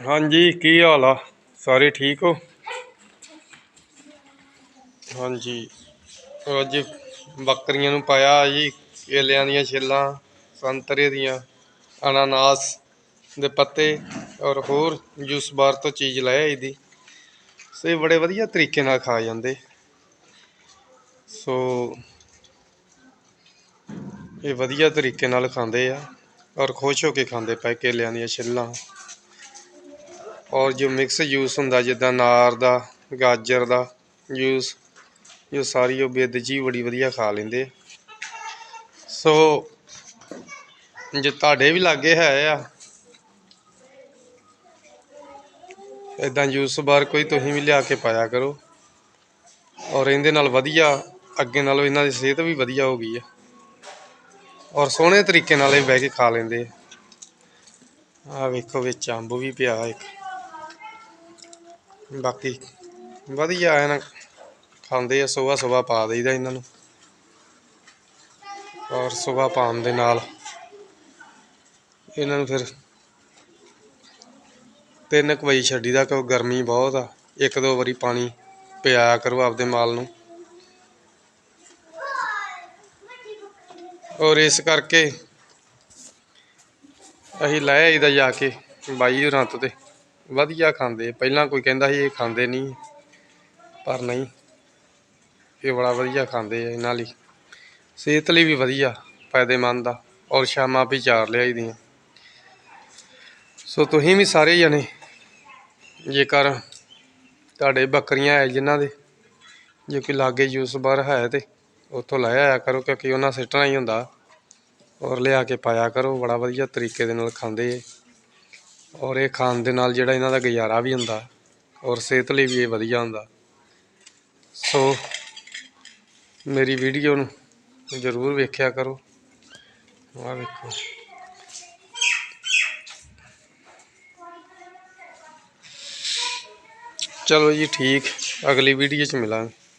ਹਾਂਜੀ, ਕੀ ਹਾਲ ਆ? ਸਾਰੇ ਠੀਕ ਹੋ? ਹਾਂਜੀ। ਅੱਜ ਬੱਕਰੀਆਂ ਨੂੰ ਪਾਇਆ ਜੀ, ਕੇਲਿਆਂ ਦੀਆਂ ਛਿੱਲਾਂ, ਸੰਤਰੇ ਦੀਆਂ, ਅਨਾਨਾਸ ਦੇ ਪੱਤੇ ਔਰ ਹੋਰ ਜੂਸ ਬਾਰ ਤੋਂ ਚੀਜ਼ ਲੈ ਆਈ ਦੀ। ਸੋ ਇਹ ਬੜੇ ਵਧੀਆ ਤਰੀਕੇ ਨਾਲ ਖਾ ਜਾਂਦੇ। ਸੋ ਇਹ ਵਧੀਆ ਤਰੀਕੇ ਨਾਲ ਖਾਂਦੇ ਆ ਔਰ ਖੁਸ਼ ਹੋ ਕੇ ਖਾਂਦੇ ਪਏ ਕੇਲਿਆਂ ਦੀਆਂ ਛਿੱਲਾਂ। ਔਰ ਜੋ ਮਿਕਸ ਜੂਸ ਹੁੰਦਾ, ਜਿੱਦਾਂ ਨਾਰ ਦਾ, ਗਾਜਰ ਦਾ ਜੂਸ ਜੋ ਸਾਰੀ ਉਹ ਬਿੱਦ ਬੜੀ ਵਧੀਆ ਖਾ ਲੈਂਦੇ ਸੋ ਜੇ ਤੁਹਾਡੇ ਵੀ ਲਾਗੇ ਹੈ ਆ ਇਦਾਂ ਜੂਸ ਬਾਰ ਕੋਈ ਤੁਸੀਂ ਵੀ ਲਿਆ ਕੇ ਪਾਇਆ ਕਰੋ। ਔਰ ਇਹਦੇ ਨਾਲ ਵਧੀਆ, ਅੱਗੇ ਨਾਲੋਂ ਇਹਨਾਂ ਦੀ ਸਿਹਤ ਵੀ ਵਧੀਆ ਹੋ ਗਈ ਆ। ਔਰ ਸੋਹਣੇ ਤਰੀਕੇ ਨਾਲ ਇਹ ਬਹਿ ਕੇ ਖਾ ਲੈਂਦੇ ਆ। ਵੇਖੋ ਵਿੱਚ ਅੰਬ ਵੀ ਪਿਆ ਇੱਕ। ਬਾਕੀ ਵਧੀਆ ਐਨ ਖਾਂਦੇ ਆ ਸੁਬਾ ਸੁਬਾ ਪਾ ਦੇਈਦਾ ਇਹਨਾਂ ਨੂੰ। ਔਰ ਸੁਬਾ ਪਾਉਣ ਦੇ ਨਾਲ ਇਹਨਾਂ ਨੂੰ ਫਿਰ ਤਿੰਨ ਕੁ ਵਜੇ ਛੱਡੀਦਾ ਕਿਉਂ ਗਰਮੀ ਬਹੁਤ ਆ। ਇੱਕ ਦੋ ਵਾਰੀ ਪਾਣੀ ਪਿਆ ਕਰੋ ਆਪਦੇ ਮਾਲ ਨੂੰ। ਔਰ ਇਸ ਕਰਕੇ ਅਸੀਂ ਲੈ ਆਈਦਾ ਜਾ ਕੇ ਬਾਈ ਹੋਰਾਂ ਤੋਂ ਤੇ। ਵਧੀਆ ਖਾਂਦੇ। ਪਹਿਲਾਂ ਕੋਈ ਕਹਿੰਦਾ ਸੀ ਇਹ ਖਾਂਦੇ ਨਹੀਂ ਪਰ ਨਹੀਂ। ਇਹ ਬੜਾ ਵਧੀਆ ਖਾਂਦੇ ਆ ਇਹਨਾਂ ਲਈ। ਸਿਹਤ ਲਈ ਵੀ ਵਧੀਆ, ਫਾਇਦੇਮੰਦ ਆ, ਔਰ ਸ਼ਾਮਾਂ ਵੀ ਚਾਰ ਲਿਆਈ ਦੀਆਂ ਸੋ ਤੁਸੀਂ ਵੀ ਸਾਰੇ ਜਣੇ, ਜੇਕਰ ਤੁਹਾਡੇ ਬੱਕਰੀਆਂ ਹੈ ਜਿਨ੍ਹਾਂ ਦੇ, ਜੇ ਕੋਈ ਲਾਗੇ ਜੂਸ ਬਾਰ ਹੈ ਤੇ ਉੱਥੋਂ ਲੈ ਆਇਆ ਕਰੋ, ਕਿਉਂਕਿ ਉਹਨਾਂ ਸਿੱਟਣਾ ਹੀ ਹੁੰਦਾ। ਔਰ ਲਿਆ ਕੇ ਪਾਇਆ ਕਰੋ, ਬੜਾ ਵਧੀਆ ਤਰੀਕੇ ਦੇ ਨਾਲ ਖਾਂਦੇ ਏ ਔਰ ਇਹ ਖਾਣ ਦੇ ਨਾਲ ਜਿਹੜਾ ਇਹਨਾਂ ਦਾ ਗੁਜ਼ਾਰਾ ਵੀ ਹੁੰਦਾ ਔਰ ਸਿਹਤ ਲਈ ਵੀ ਇਹ ਵਧੀਆ ਹੁੰਦਾ। ਸੋ ਮੇਰੀ ਵੀਡੀਓ ਨੂੰ ਜ਼ਰੂਰ ਵੇਖਿਆ ਕਰੋ। ਆਹ ਵੇਖੋ। ਚਲੋ ਜੀ ਠੀਕ, ਅਗਲੀ ਵੀਡੀਓ 'ਚ ਮਿਲਾਂਗੇ।